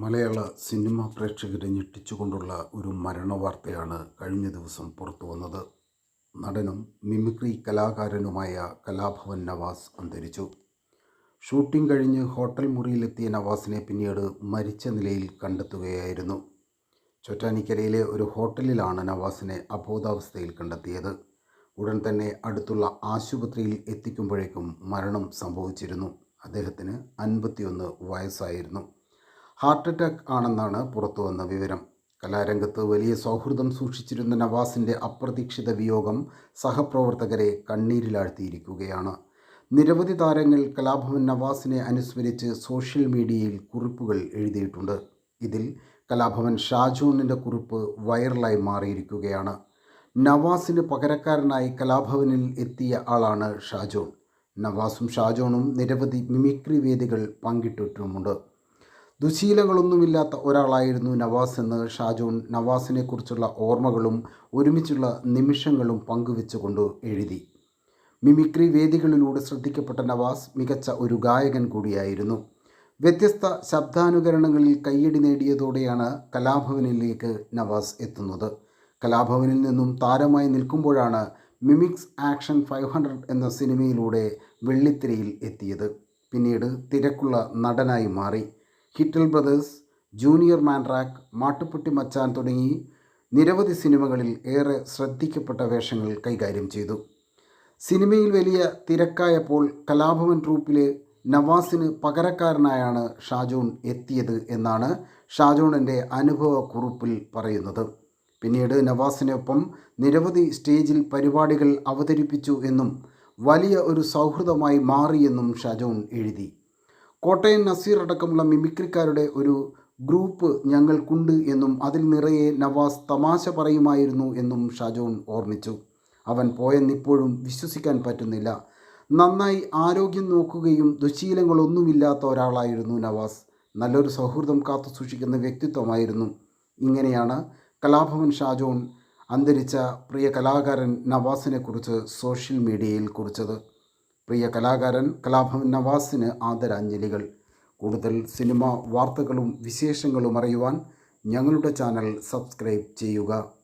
മലയാള cinema പ്രേക്ഷകരെ ഞെട്ടിച്ചുകൊണ്ടുള്ള ഒരു മരണവാർത്തയാണ് കഴിഞ്ഞ ദിവസം പുറത്തു വന്നത്. നടനും മിമിക്രി കലാകാരനുമായ കലാഭവൻ നവാസ് അന്തരിച്ചു. ഷൂട്ടിംഗ് കഴിഞ്ഞ് ഹോട്ടൽ മുറിയിലെത്തിയ നവാസിനെ പിന്നീട് മരിച്ച നിലയിൽ കണ്ടെത്തുകയായിരുന്നു. ചൊറ്റാനിക്കരയിലെ ഒരു ഹോട്ടലിലാണ് നവാസിനെ അബോധാവസ്ഥയിൽ കണ്ടെത്തിയത്. ഉടൻ തന്നെ അടുത്തുള്ള ആശുപത്രിയിൽ എത്തിക്കുമ്പോഴേക്കും മരണം സംഭവിച്ചിരുന്നു. അദ്ദേഹത്തിന് അൻപത്തിയൊന്ന് വയസ്സായിരുന്നു. ഹാർട്ട് അറ്റാക്ക് ആണെന്നാണ് പുറത്തുവന്ന വിവരം. കലാരംഗത്ത് വലിയ സൗഹൃദം സൂക്ഷിച്ചിരുന്ന നവാസിന്റെ അപ്രതീക്ഷിത വിയോഗം സഹപ്രവർത്തകരെ കണ്ണീരിലാഴ്ത്തിയിരിക്കുകയാണ്. നിരവധി താരങ്ങൾ കലാഭവൻ നവാസിനെ അനുസ്മരിച്ച് സോഷ്യൽ മീഡിയയിൽ കുറിപ്പുകൾ എഴുതിയിട്ടുണ്ട്. ഇതിൽ കലാഭവൻ ഷാജോണിന്റെ കുറിപ്പ് വൈറലായി മാറിയിരിക്കുകയാണ്. നവാസിന് പകരക്കാരനായി കലാഭവനിൽ എത്തിയ ആളാണ് ഷാജോൺ. നവാസും ഷാജോണും നിരവധി മിമിക്രി വേദികൾ പങ്കിട്ടിട്ടുമുണ്ട്. ദുശീലങ്ങളൊന്നുമില്ലാത്ത ഒരാളായിരുന്നു നവാസ് എന്ന് ഷാജോൺ നവാസിനെക്കുറിച്ചുള്ള ഓർമ്മകളും ഒരുമിച്ചുള്ള നിമിഷങ്ങളും പങ്കുവെച്ചുകൊണ്ട് എഴുതി. മിമിക്രി വേദികളിലൂടെ ശ്രദ്ധിക്കപ്പെട്ട നവാസ് മികച്ച ഒരു ഗായകൻ കൂടിയായിരുന്നു. വ്യത്യസ്ത ശബ്ദാനുകരണങ്ങളിൽ കയ്യടി നേടിയതോടെയാണ് കലാഭവനിലേക്ക് നവാസ് എത്തുന്നത്. കലാഭവനിൽ നിന്നും താരമായി നിൽക്കുമ്പോഴാണ് മിമിക്സ് ആക്ഷൻ ഫൈവ് ഹൺഡ്രഡ് എന്ന സിനിമയിലൂടെ വെള്ളിത്തിരയിൽ എത്തിയത്. പിന്നീട് തിരക്കുള്ള നടനായി മാറി. Hitler brothers junior Mandrake Mattupetty Machan തുടങ്ങി നിരവധി സിനിമകളിൽ ഏറെ ശ്രദ്ധിക്കപ്പെട്ട വേഷങ്ങൾ കൈകാര്യം ചെയ്തു. സിനിമയിൽ വലിയ തിരക്കായപ്പോൾ കലാഭവൻ ട്രൂപ്പിലെ നവാസിന് പകരക്കാരനായാണ് ഷാജോൺ എത്തിയത് എന്നാണ് ഷാജോണിന്റെ അനുഭവ കുറിപ്പിൽ പറയുന്നത്. പിന്നീട് നവാസിനൊപ്പം നിരവധി സ്റ്റേജിൽ പരിപാടികൾ അവതരിപ്പിച്ചു എന്നും വലിയ ഒരു സൗഹൃദമായി മാറിയെന്നും ഷാജോൺ എഴുതി. കോട്ടയം നസീർ അടക്കമുള്ള മിമിക്രിക്കാരുടെ ഒരു ഗ്രൂപ്പ് ഞങ്ങൾക്കുണ്ട് എന്നും അതിൽ നിറയെ നവാസ് തമാശ പറയുമായിരുന്നു എന്നും ഷാജോൺ ഓർമ്മിച്ചു. അവൻ പോയെന്നിപ്പോഴും വിശ്വസിക്കാൻ പറ്റുന്നില്ല. നന്നായി ആരോഗ്യം നോക്കുകയും ദുശീലങ്ങളൊന്നുമില്ലാത്ത ഒരാളായിരുന്നു നവാസ്. നല്ലൊരു സൗഹൃദം കാത്തു സൂക്ഷിക്കുന്ന വ്യക്തിത്വമായിരുന്നു. ഇങ്ങനെയാണ് കലാഭവൻ ഷാജോൺ അന്തരിച്ച പ്രിയ കലാകാരൻ നവാസിനെക്കുറിച്ച് സോഷ്യൽ മീഡിയയിൽ കുറിച്ചത്. പ്രിയ കലാകാരൻ കലാഭവൻ നവാസിന് ആദരാഞ്ജലികൾ. കൂടുതൽ സിനിമ വാർത്തകളും വിശേഷങ്ങളും അറിയുവാൻ ഞങ്ങളുടെ ചാനൽ സബ്സ്ക്രൈബ് ചെയ്യുക.